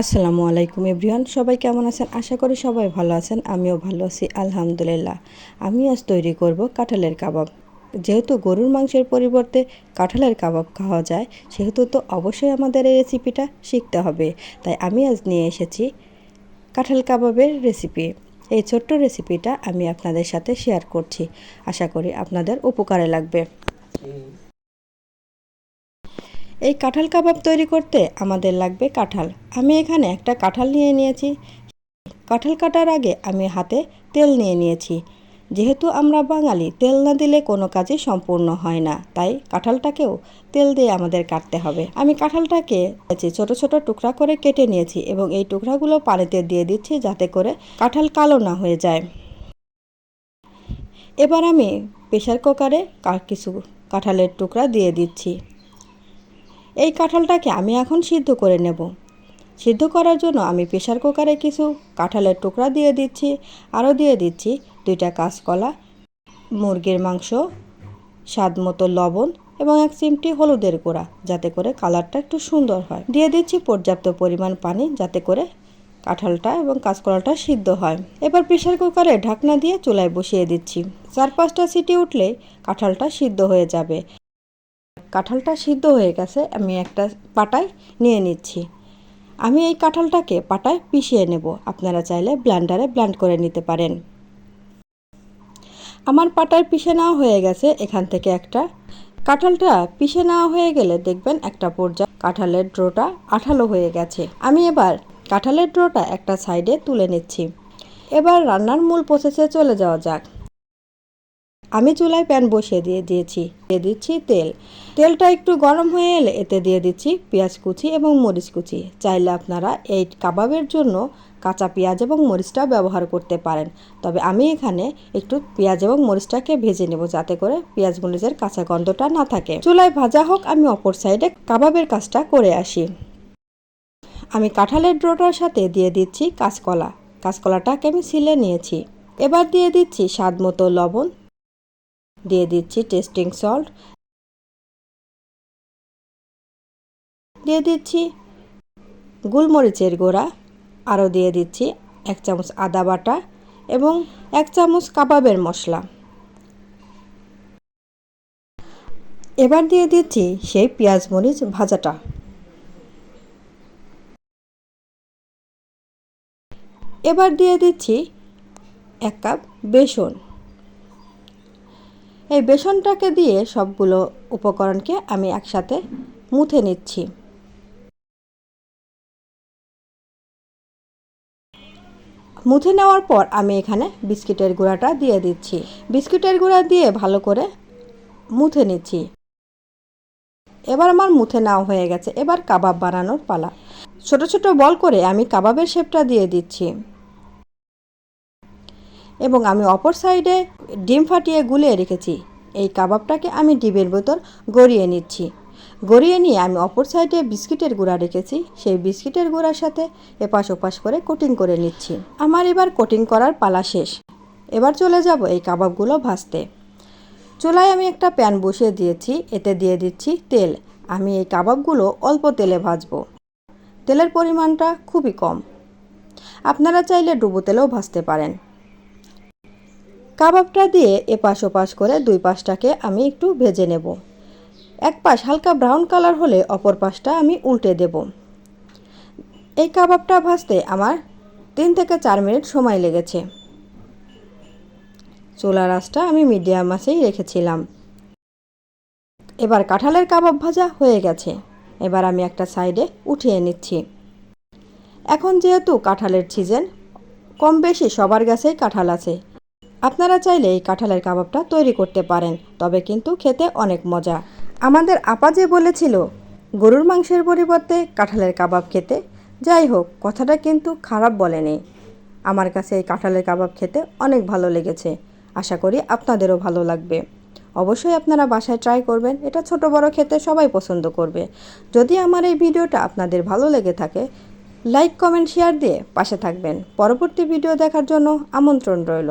আসসালামু আলাইকুম এভরিওয়ান, সবাই কেমন আছেন? আশা করি সবাই ভালো আছেন, আমিও ভালো আছি, আলহামদুলিল্লাহ। আমি আজ তৈরি করব কাঁঠালের কাবাব। যেহেতু গরুর মাংসের পরিবর্তে কাঁঠালের কাবাব খাওয়া যায়, সেহেতু তো অবশ্যই আমাদের এই রেসিপিটা শিখতে হবে। তাই আমি আজ নিয়ে এসেছি কাঁঠাল কাবাবের রেসিপি এই ছোট্ট রেসিপিটা আমি আপনাদের সাথে শেয়ার করছি। আশা করি আপনাদের উপকারে লাগবে। এই কাঁঠাল কাবাব তৈরি করতে আমাদের লাগবে কাঁঠাল। আমি এখানে একটা কাঁঠাল নিয়ে নিয়েছি। কাঁঠাল কাটার আগে আমি হাতে তেল নিয়ে নিয়েছি। যেহেতু আমরা বাঙালি, তেল না দিলে কোনো কাজই সম্পূর্ণ হয় না। তাই কাঁঠালটাকেও তেল দিয়ে আমাদের কাটতে হবে। আমি কাঁঠালটাকে ছোট ছোট টুকরা করে কেটে নিয়েছি এবং এই টুকরাগুলো পানিতে দিয়ে দিচ্ছি যাতে করে কাঁঠাল কালো না হয়ে যায়। এবার আমি প্রেশার কুকারে কিছু কাঁঠালের টুকরা দিয়ে দিচ্ছি। এই কাঁঠালটাকে আমি এখন সিদ্ধ করে নেব। সিদ্ধ করার জন্য আমি প্রেশার কুকারে কিছু কাঁঠালের টুকরা দিয়ে দিচ্ছি। আরও দিয়ে দিচ্ছি দুইটা কাঁচকলা, মুরগির মাংস, স্বাদ মতো লবণ এবং এক চিমটি হলুদের গুঁড়া যাতে করে কালারটা একটু সুন্দর হয়। দিয়ে দিচ্ছি পর্যাপ্ত পরিমাণ পানি যাতে করে কাঁঠালটা এবং কাঁচকলাটা সিদ্ধ হয়। এবার প্রেশার কুকারে ঢাকনা দিয়ে চুলায় বসিয়ে দিচ্ছি। চার পাঁচটা সিটি উঠলে কাঁঠালটা সিদ্ধ হয়ে যাবে। কাঁঠালটা সিদ্ধ হয়ে গেছে, আমি একটা পাটায় নিয়ে নিচ্ছি। আমি এই কাঁঠালটাকে পাটায় পিষিয়ে নেব। আপনারা চাইলে ব্লান্ডারে ব্লান্ড করে নিতে পারেন। আমার পাটায় পিষে নেওয়া হয়ে গেছে। এখান থেকে একটা কাঁঠালটা পিষে নেওয়া হয়ে গেলে দেখবেন একটা পর্যায়ে কাঁঠালের ড্রোটা আঠালো হয়ে গেছে। আমি এবার কাঁঠালের ড্রোটা একটা সাইডে তুলে নিচ্ছি। এবার রান্নার মূল প্রসেসে চলে যাওয়া যাক। আমি চুলায় প্যান বসিয়ে দিয়ে দিয়েছি। দিয়ে দিচ্ছি তেল। তেলটা একটু গরম হয়ে এলে এতে দিয়ে দিচ্ছি পেঁয়াজ কুচি এবং মরিচ কুচি। চাইলে আপনারা এই কাবাবের জন্য কাঁচা পেঁয়াজ এবং মরিচটা ব্যবহার করতে পারেন। তবে আমি এখানে একটু পেঁয়াজ এবং মরিচটাকে ভেজে নেব যাতে করে পেঁয়াজ মরিচের কাঁচা গন্ধটা না থাকে। চুলায় ভাজা হোক, আমি অপর সাইডে কাবাবের কাজটা করে আসি। আমি কাঁঠালের ড্রোটার সাথে দিয়ে দিচ্ছি কাঁচকলা। কাঁচকলাটাকে আমি ছিলে নিয়েছি। এবার দিয়ে দিচ্ছি স্বাদ মতো লবণ দিয়ে দিচ্ছি টেস্টিং সল্ট দিয়ে দিচ্ছি গোলমরিচের গোড়া, আরও দিয়ে দিচ্ছি এক চামচ আদা বাটা এবং এক চামচ কাবাবের মশলা। এবার দিয়ে দিচ্ছি সেই পেঁয়াজ মরিচ ভাজাটা। এবার দিয়ে দিচ্ছি এক কাপ বেসন। এই বেসনটাকে দিয়ে সবগুলো উপকরণকে আমি একসাথে মুথে নিচ্ছি। মুথে নেওয়ার পর আমি এখানে বিস্কিটের গুঁড়াটা দিয়ে দিচ্ছি। বিস্কিটের গুঁড়া দিয়ে ভালো করে মুথে নিচ্ছি। এবার আমার মুথে নেওয়া হয়ে গেছে। এবার কাবাব বানানোর পালা। ছোট ছোট বল করে আমি কাবাবের শেপটা দিয়ে দিচ্ছি। এবং আমি অপর সাইডে ডিম ফাটিয়ে গুলিয়ে রেখেছি। এই কাবাবটাকে আমি ডিমের ভেতর গড়িয়ে নিচ্ছি। গড়িয়ে নিয়ে আমি অপর সাইডে বিস্কিটের গুঁড়া রেখেছি। সেই বিস্কিটের গুঁড়ার সাথে এপাশ ওপাশ করে কোটিং করে নিচ্ছি। আমার এবার কোটিং করার পালা শেষ। এবার চলে যাব এই কাবাবগুলো ভাজতে। চুলায় আমি একটা প্যান বসিয়ে দিয়েছি। এতে দিয়ে দিচ্ছি তেল। আমি এই কাবাবগুলো অল্প তেলে ভাজবো। তেলের পরিমাণটা খুবই কম। আপনারা চাইলে ডুবো তেলেও ভাজতে পারেন। কাবাবটা দিয়ে এপাশ ওপাশ করে দুই পাশটাকে আমি একটু ভেজে নেব। এক পাশ হালকা ব্রাউন কালার হলে অপর পাশটা আমি উল্টে দেব। এই কাবাবটা ভাজতে আমার তিন থেকে চার মিনিট সময় লেগেছে। চোলা রাসটা আমি মিডিয়াম মাছেই রেখেছিলাম। এবার কাঁঠালের কাবাব ভাজা হয়ে গেছে। এবার আমি একটা সাইডে উঠিয়ে নিচ্ছি। এখন যেহেতু কাঁঠালের সিজন, কম বেশি সবার গাছেই কাঁঠাল আছে। আপনারা চাইলে এই কাঁঠালের কাবাবটা তৈরি করতে পারেন, তবে কিন্তু খেতে অনেক মজা। আমাদের আপা যে বলেছিল, গরুর মাংসের পরিবর্তে কাঁঠালের কাবাব খেতে। যাই হোক, কথাটা কিন্তু খারাপ বলেনি। আমার কাছে এই কাঁঠালের কাবাব খেতে অনেক ভালো লেগেছে। আশা করি আপনাদেরও ভালো লাগবে। অবশ্যই আপনারা বাসায় ট্রাই করবেন, এটা ছোট বড় খেতে সবাই পছন্দ করবে। যদি আমার এই ভিডিওটা আপনাদের ভালো লেগে থাকে লাইক কমেন্ট শেয়ার দিয়ে পাশে থাকবেন। পরবর্তী ভিডিও দেখার জন্য আমন্ত্রণ রইল।